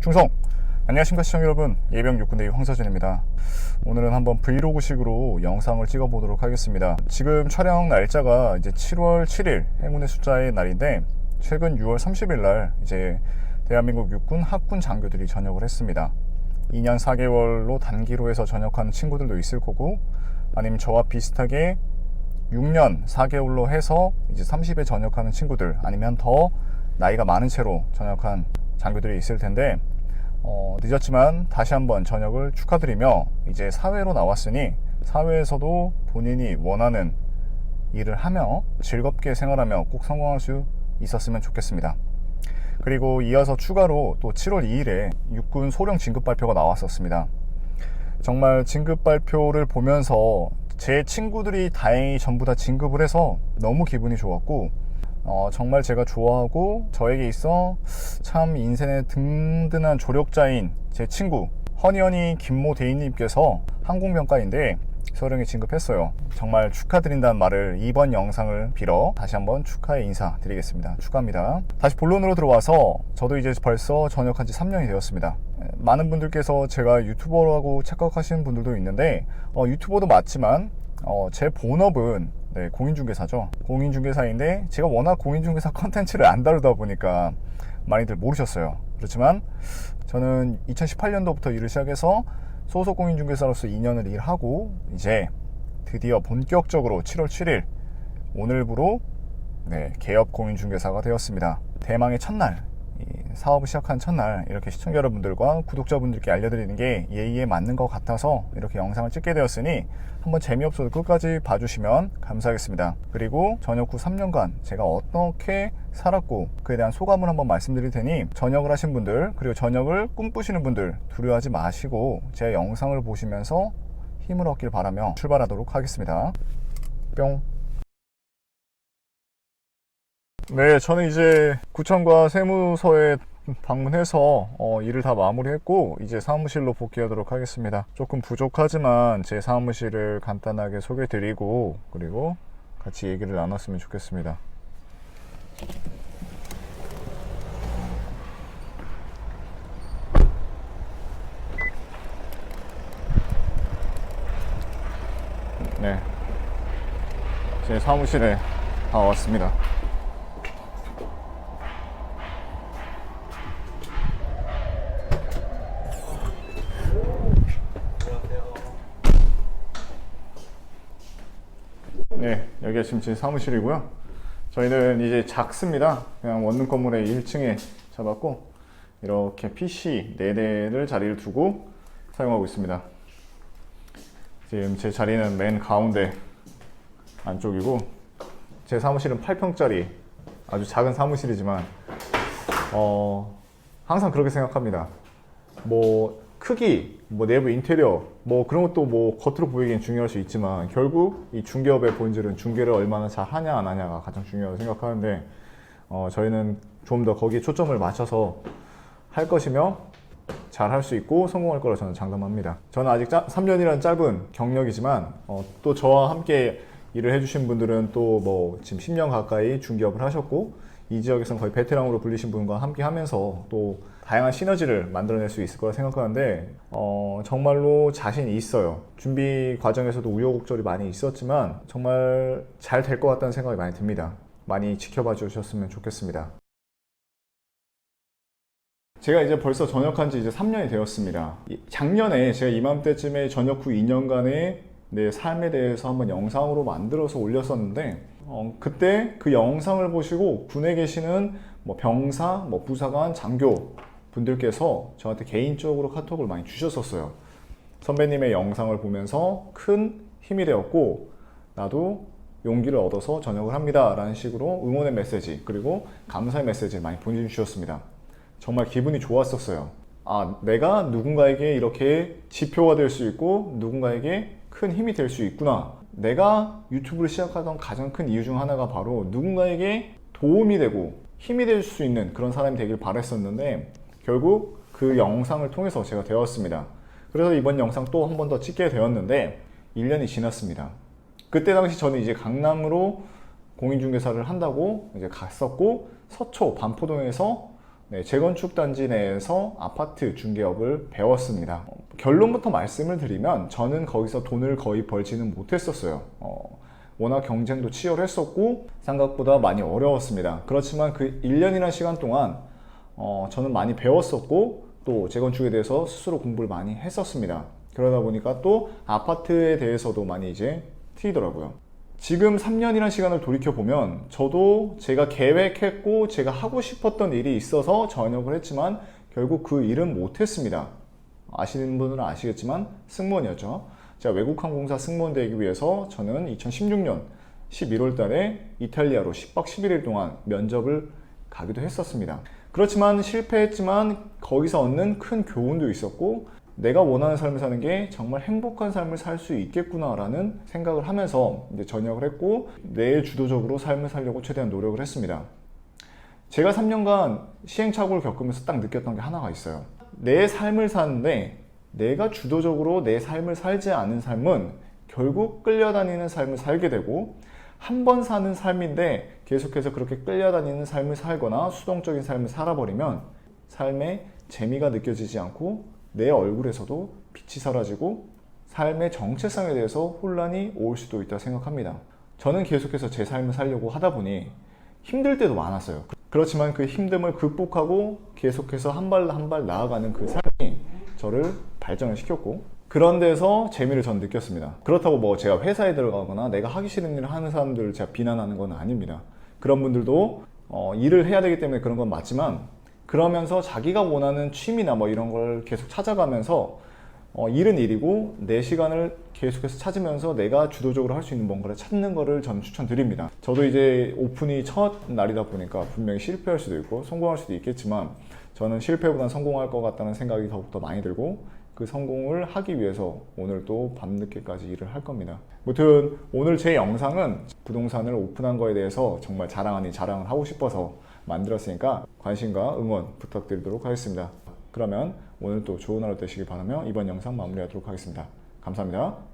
충성! 안녕하십니까 시청자 여러분. 예병 육군대위 황서준입니다. 오늘은 한번 브이로그식으로 영상을 찍어 보도록 하겠습니다. 지금 촬영 날짜가 이제 7월 7일 행운의 숫자의 날인데 최근 6월 30일 날 이제 대한민국 육군 학군 장교들이 전역을 했습니다. 2년 4개월로 단기로 해서 전역하는 친구들도 있을 거고 아니면 저와 비슷하게 6년 4개월로 해서 이제 30에 전역하는 친구들 아니면 더 나이가 많은 채로 전역한 장교들이 있을 텐데 어, 늦었지만 다시 한번 전역을 축하드리며 이제 사회로 나왔으니 사회에서도 본인이 원하는 일을 하며 즐겁게 생활하며 꼭 성공할 수 있었으면 좋겠습니다. 그리고 이어서 추가로 또 7월 2일에 육군 소령 진급 발표가 나왔었습니다. 정말 진급 발표를 보면서 제 친구들이 다행히 전부 다 진급을 해서 너무 기분이 좋았고 어, 정말 제가 좋아하고 저에게 있어 참 인생의 든든한 조력자인 제 친구 허니허니 김모 대인님께서 항공병과인데 소령에 진급했어요. 정말 축하드린다는 말을 이번 영상을 빌어 다시 한번 축하의 인사 드리겠습니다. 축하합니다. 다시 본론으로 들어와서 저도 이제 벌써 전역한 지 3년이 되었습니다. 많은 분들께서 제가 유튜버라고 착각하시는 분들도 있는데 어, 유튜버도 맞지만 어, 제 본업은 네, 공인중개사죠. 공인중개사인데 제가 워낙 공인중개사 컨텐츠를 안 다루다 보니까 많이들 모르셨어요. 그렇지만 저는 2018년도부터 일을 시작해서 소속 공인중개사로서 2년을 일하고 이제 드디어 본격적으로 7월 7일 오늘부로 네, 개업 공인중개사가 되었습니다. 대망의 첫날 이 사업을 시작한 첫날 이렇게 시청자 여러분들과 구독자분들께 알려드리는 게 예의에 맞는 것 같아서 이렇게 영상을 찍게 되었으니 한번 재미없어도 끝까지 봐주시면 감사하겠습니다. 그리고 전역 후 3년간 제가 어떻게 살았고 그에 대한 소감을 한번 말씀드릴 테니 전역을 하신 분들 그리고 전역을 꿈꾸시는 분들 두려워하지 마시고 제 영상을 보시면서 힘을 얻길 바라며 출발하도록 하겠습니다. 뿅. 네, 저는 이제 구청과 세무서에 방문해서 어, 일을 다 마무리했고 이제 사무실로 복귀하도록 하겠습니다. 조금 부족하지만 제 사무실을 간단하게 소개드리고 그리고 같이 얘기를 나눴으면 좋겠습니다. 네, 제 사무실에 다 왔습니다. 네, 여기가 지금 제 사무실이고요. 저희는 이제 작습니다. 그냥 원룸 건물의 1층에 잡았고 이렇게 PC 4대를 자리를 두고 사용하고 있습니다. 지금 제 자리는 맨 가운데 안쪽이고 제 사무실은 8평짜리 아주 작은 사무실이지만 어, 항상 그렇게 생각합니다. 뭐 크기, 뭐 내부 인테리어, 뭐 그런 것도 뭐 겉으로 보이기엔 중요할 수 있지만 결국 이 중개업의 본질은 중개를 얼마나 잘 하냐 안 하냐가 가장 중요하다고 생각하는데 어, 저희는 좀 더 거기에 초점을 맞춰서 할 것이며 잘 할 수 있고 성공할 거라 저는 장담합니다. 저는 아직 3년이라는 짧은 경력이지만 어, 또 저와 함께 일을 해주신 분들은 또 뭐 지금 10년 가까이 중개업을 하셨고 이 지역에서는 거의 베테랑으로 불리신 분과 함께 하면서 또 다양한 시너지를 만들어낼 수 있을 거라 생각하는데 어, 정말로 자신이 있어요. 준비 과정에서도 우여곡절이 많이 있었지만 정말 잘 될 것 같다는 생각이 많이 듭니다. 많이 지켜봐 주셨으면 좋겠습니다. 제가 이제 벌써 전역한 지 이제 3년이 되었습니다. 이- 작년에 제가 이맘때쯤에 전역 후 2년간의 내 삶에 대해서 한번 영상으로 만들어서 올렸었는데 어, 그때 그 영상을 보시고 군에 계시는 뭐 병사, 뭐 부사관, 장교 분들께서 저한테 개인적으로 카톡을 많이 주셨었어요. 선배님의 영상을 보면서 큰 힘이 되었고 나도 용기를 얻어서 전역을 합니다. 라는 식으로 응원의 메시지 그리고 감사의 메시지를 많이 보내주셨습니다. 정말 기분이 좋았었어요. 아, 내가 누군가에게 이렇게 지표가 될 수 있고 누군가에게 큰 힘이 될 수 있구나. 내가 유튜브를 시작하던 가장 큰 이유 중 하나가 바로 누군가에게 도움이 되고 힘이 될 수 있는 그런 사람이 되길 바랬었는데 결국 그 영상을 통해서 제가 되었습니다. 그래서 이번 영상 또 한 번 더 찍게 되었는데 1년이 지났습니다. 그때 당시 저는 이제 강남으로 공인중개사를 한다고 이제 갔었고 서초 반포동에서 네, 재건축 단지 내에서 아파트 중개업을 배웠습니다. 어, 결론부터 말씀을 드리면 저는 거기서 돈을 거의 벌지는 못했었어요. 어, 워낙 경쟁도 치열했었고 생각보다 많이 어려웠습니다. 그렇지만 그 1년이라는 시간 동안 어, 저는 많이 배웠었고 또 재건축에 대해서 스스로 공부를 많이 했었습니다. 그러다 보니까 또 아파트에 대해서도 많이 이제 트이더라고요. 지금 3년이라는 시간을 돌이켜 보면 저도 제가 계획했고 제가 하고 싶었던 일이 있어서 전역을 했지만 결국 그 일은 못했습니다. 아시는 분들은 아시겠지만 승무원이었죠. 제가 외국 항공사 승무원 되기 위해서 저는 2016년 11월 달에 이탈리아로 10박 11일 동안 면접을 가기도 했었습니다. 그렇지만 실패했지만 거기서 얻는 큰 교훈도 있었고 내가 원하는 삶을 사는 게 정말 행복한 삶을 살 수 있겠구나라는 생각을 하면서 이제 전역을 했고 내 주도적으로 삶을 살려고 최대한 노력을 했습니다. 제가 3년간 시행착오를 겪으면서 딱 느꼈던 게 하나가 있어요. 내 삶을 사는데 내가 주도적으로 내 삶을 살지 않은 삶은 결국 끌려다니는 삶을 살게 되고 한 번 사는 삶인데 계속해서 그렇게 끌려다니는 삶을 살거나 수동적인 삶을 살아버리면 삶에 재미가 느껴지지 않고 내 얼굴에서도 빛이 사라지고 삶의 정체성에 대해서 혼란이 올 수도 있다 생각합니다. 저는 계속해서 제 삶을 살려고 하다 보니 힘들 때도 많았어요. 그렇지만 그 힘듦을 극복하고 계속해서 한 발 한 발 나아가는 그 삶이 저를 발전을 시켰고 그런 데서 재미를 전 느꼈습니다. 그렇다고 뭐 제가 회사에 들어가거나 내가 하기 싫은 일을 하는 사람들을 제가 비난하는 건 아닙니다. 그런 분들도 어, 일을 해야 되기 때문에 그런 건 맞지만 그러면서 자기가 원하는 취미나 뭐 이런 걸 계속 찾아가면서 어, 일은 일이고 내 시간을 계속해서 찾으면서 내가 주도적으로 할 수 있는 뭔가를 찾는 거를 저는 추천드립니다. 저도 이제 오픈이 첫 날이다 보니까 분명히 실패할 수도 있고 성공할 수도 있겠지만 저는 실패보다는 성공할 것 같다는 생각이 더욱더 많이 들고 그 성공을 하기 위해서 오늘 또 밤늦게까지 일을 할 겁니다. 무튼 오늘 제 영상은 부동산을 오픈한 거에 대해서 정말 자랑 아닌 자랑을 하고 싶어서 만들었으니까 관심과 응원 부탁드리도록 하겠습니다. 그러면 오늘 또 좋은 하루 되시길 바라며 이번 영상 마무리하도록 하겠습니다. 감사합니다.